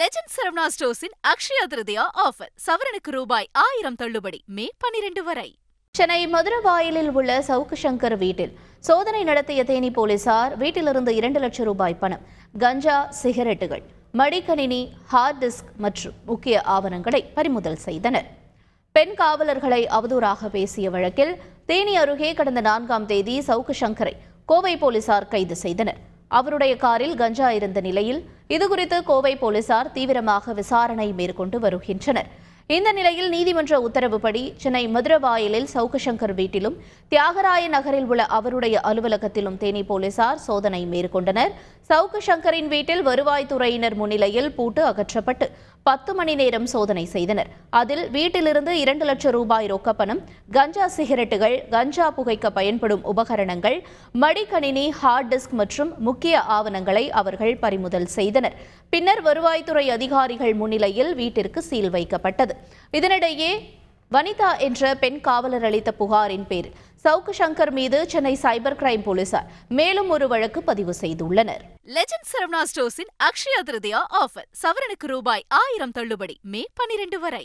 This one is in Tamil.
லெஜண்ட் சரவணா ஸ்டோர்ஸின் அக்ஷயா திருதியா ஆஃபர் சவரனுக்கு ரூபாய் ஆயிரம் தள்ளுபடி. மே பனிரெண்டு வரை. சென்னை மதுரவாயிலில் உள்ள சவுக்கு சங்கர் வீட்டில் சோதனை நடத்திய தேனி போலீசார் வீட்டிலிருந்து இரண்டு லட்சம் ரூபாய் பணம் கஞ்சா சிகரெட்டுகள் மடிக்கணினி ஹார்ட் டிஸ்க் மற்றும் முக்கிய ஆவணங்களை பறிமுதல் செய்தனர். பெண் காவலர்களை அவதூறாக பேசிய வழக்கில் தேனி அருகே கடந்த நான்காம் தேதி சவுக்கு சங்கரை கோவை போலீசார் கைது செய்தனர். அவருடைய காரில் கஞ்சா இருந்த நிலையில் இதுகுறித்து கோவை போலீசார் தீவிரமாக விசாரணை மேற்கொண்டு வருகின்றனர். இந்த நிலையில் நீதிமன்ற உத்தரவுப்படி சென்னை மதுரவாயலில் சவுகசங்கர் வீட்டிலும் தியாகராய நகரில் உள்ள அவருடைய அலுவலகத்திலும் தேனி போலீசார் சோதனை மேற்கொண்டனர். சவுக்கு சங்கரின் வீட்டில் வருவாய்த்துறையினர் முன்னிலையில் பூட்டு அகற்றப்பட்டு பத்து மணி நேரம் சோதனை செய்தனர். அதில் வீட்டிலிருந்து இரண்டு லட்சம் ரூபாய் ரொக்கப்பணம் கஞ்சா சிகரெட்டுகள் கஞ்சா புகைக்க பயன்படும் உபகரணங்கள் மடிக்கணினி ஹார்ட் டிஸ்க் மற்றும் முக்கிய ஆவணங்களை அவர்கள் பறிமுதல் செய்தனர். பின்னர் வருவாய்த்துறை அதிகாரிகள் முன்னிலையில் வீட்டிற்கு சீல் வைக்கப்பட்டது. இதனிடையே வனிதா என்ற பெண் காவலர் அளித்த புகாரின் பேரில் சவுக்கு சங்கர் மீது சென்னை சைபர் கிரைம் போலீசார் மேலும் ஒரு வழக்கு பதிவு செய்துள்ளனர். லெஜண்ட் சரவணா ஸ்டோர்ஸின் அக்ஷயா திருதியா ஆஃபர் சவரனுக்கு ரூபாய் ஆயிரம் தள்ளுபடி. மே பனிரெண்டு வரை.